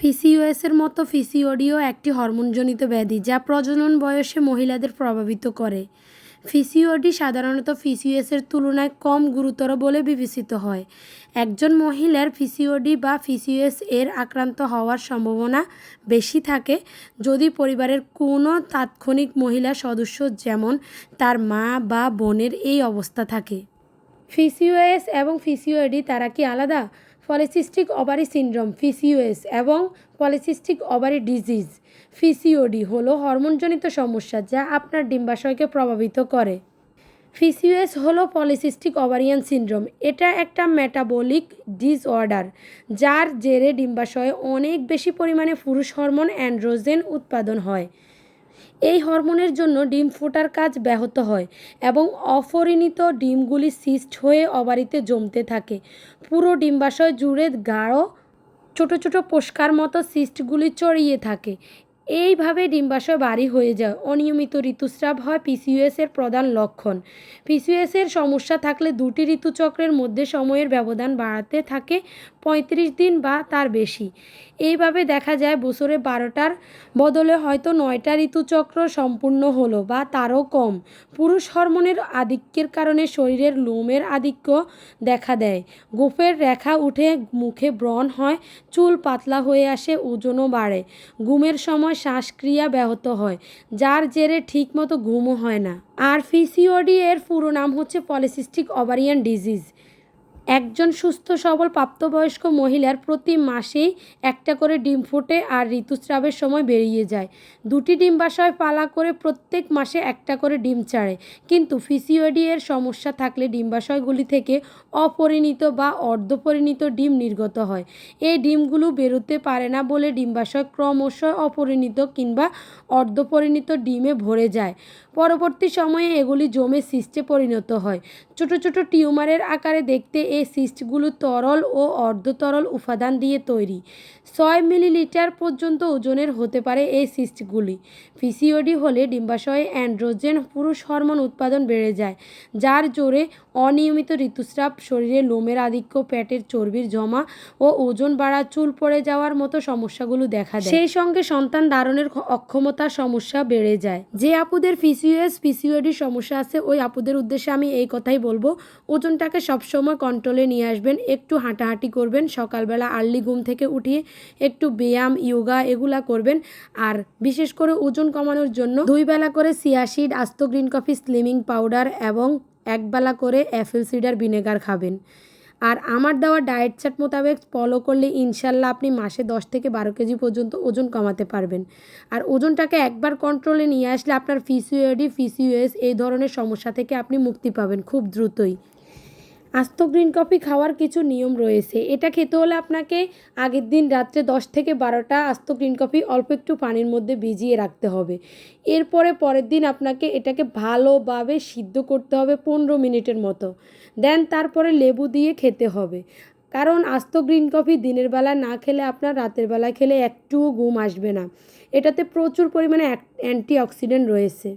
পিসিওএসের মতো পিসিওডিও একটি হরমোনজনিত ব্যাধি যা প্রজনন বয়সে মহিলাদের প্রভাবিত করে। পিসিওডি সাধারণত ফিসিওএসের তুলনায় কম গুরুতর বলে বিবেচিত হয়। একজন মহিলার পিসিওডি বা ফিসিওএস এর আক্রান্ত হওয়ার সম্ভাবনা বেশি থাকে যদি পরিবারের কোনো তাৎক্ষণিক মহিলা সদস্য যেমন তার মা বা বোনের এই অবস্থা থাকে। ফিসিওএস এবং পিসিওডি তারা কি আলাদা? পলিসিস্টিক ওভারি সিন্ড্রোম পিসিওএস এবং পলিসিস্টিক ওভারি ডিজিজ ফিসিওডি হলো হরমোনজনিত সমস্যা যা আপনার ডিম্বাশয়কে প্রভাবিত করে। ফিসিওএস হলো পলিসিস্টিক ওভারিয়ান সিন্ড্রোম। এটা একটা মেটাবলিক ডিসঅর্ডার যার জেরে ডিম্বাশয়ে অনেক বেশি পরিমাণে পুরুষ হরমোন অ্যান্ড্রোজেন উৎপাদন হয়। এই হরমোনের জন্য ডিম ফোটার কাজ ব্যাহত হয় এবং অপরিণিত ডিমগুলি সিস্ট হয়ে অবারিতে জমতে থাকে। পুরো ডিম্বাশয় জুড়ে গাঢ়, ছোট ছোট পোস্কার মতো সিস্টগুলি চড়িয়ে থাকে। এইভাবে ডিম্বাশয় বাড়ি হয়ে যায়। অনিয়মিত ঋতুস্রাব হয় পিসিওএস এর প্রধান লক্ষণ। পিসিওএস এর সমস্যা থাকলে দুটি ঋতুচক্রের মধ্যে সময়ের ব্যবধান বাড়াতে থাকে, পঁয়ত্রিশ দিন বা তার বেশি। এইভাবে দেখা যায় বছরে বারোটার বদলে হয়তো নয়টা ঋতুচক্র সম্পূর্ণ হলো বা তারও কম। পুরুষ হরমোনের আধিক্যের কারণে শরীরের লোমের আধিক্য দেখা দেয়। গোফের রেখা উঠে মুখে ব্রণ হয়, চুল পাতলা হয়ে আসে, ওজনও বাড়ে। ঘুমের সময় শ্বাসক্রিয়া ব্যাহত হয়, যার জেরে ঠিকমতো ঘুমও হয় না। আর পিসিওডি এর পুরো নাম হচ্ছে পলিসিস্টিক ওভারিয়ান ডিজিজ। একজন সুস্থ, সবল, প্রাপ্তবয়স্ক মহিলার প্রতি মাসেই একটা করে ডিম ফোটে আর ঋতুস্রাবের সময় বেরিয়ে যায়। দুটি ডিম্বাশয় পালা করে প্রত্যেক মাসে একটা করে ডিম ছাড়ে। কিন্তু পিসিওডি এর সমস্যা থাকলে ডিম্বাশয়গুলি থেকে অপরিণত বা অর্ধপরিণত ডিম নির্গত হয়। এই ডিমগুলো বেরোতে পারে না বলে ডিম্বাশয় ক্রমশ অপরিণত কিংবা অর্ধপরিণত ডিমে ভরে যায়। পরবর্তী সময়ে এগুলি জমে সিস্টে পরিণত হয়। ছোট ছোট টিউমারের আকারে দেখতে এই সিস্টগুলো তরল ও অর্ধতরল উপাদান দিয়ে তৈরি। ছয় মিলিলিটার পর্যন্ত ওজনের হতে পারে এই সিস্টগুলি। পিসিওডি হলে ডিম্বাশয়ে অ্যান্ড্রোজেন পুরুষ হরমোন উৎপাদন বেড়ে যায়, যার জোরে অনিয়মিত ঋতুস্রাব, শরীরে লোমের আধিক্য, পেটের চর্বির জমা ও ওজন বাড়া, চুল পড়ে যাওয়ার মতো সমস্যাগুলো দেখা দেয়। সেই সঙ্গে সন্তান ধারণের অক্ষমতার সমস্যা বেড়ে যায়। যে আপুদের পিসিওএস, পিসিওডি সমস্যা আছে, ওই আপুদের উদ্দেশ্যে আমি এই কথাই বলব। ওজনটাকে সবসময় কন্ট্রোলে নিয়ে আসবেন, একটু হাঁটাহাঁটি করবেন, সকালবেলা আর্লি ঘুম থেকে উঠিয়ে একটু ব্যায়াম ইয়োগা এগুলা করবেন। আর বিশেষ করে ওজন কমানোর জন্য দুই বেলা করে সিয়াশিড আস্ত গ্রিন কফি, স্লিমিং পাউডার এবং একবেলা করে অ্যাপেল সিডার ভিনেগার খাবেন। আর আমার দেওয়া ডায়েট চার্ট মোতাবেক ফলো করলে ইনশাল্লাহ আপনি মাসে দশ থেকে বারো কেজি পর্যন্ত ওজন কমাতে পারবেন। আর ওজনটাকে একবার কন্ট্রোলে নিয়ে আসলে আপনার পিসিওডি পিসিওএস এই ধরনের সমস্যা থেকে আপনি মুক্তি পাবেন খুব দ্রুতই। আস্ত গ্রিন কফি খাওয়ার কিছু নিয়ম রয়েছে। এটা খেতে হলে আপনাকে আগের দিন রাত্রে দশ থেকে বারোটা আস্ত গ্রিন কফি অল্প একটু পানির মধ্যে ভিজিয়ে রাখতে হবে। এরপরে পরের দিন আপনাকে এটাকে ভালোভাবে সিদ্ধ করতে হবে পনেরো মিনিটের মতো। দেন তারপরে লেবু দিয়ে খেতে হবে। কারণ আস্ত গ্রিন কফি দিনের বেলা না খেলে আপনার রাতের বেলা খেলে একটুও ঘুম আসবে না। এটাতে প্রচুর পরিমাণে অ্যান্টি অক্সিডেন্ট রয়েছে।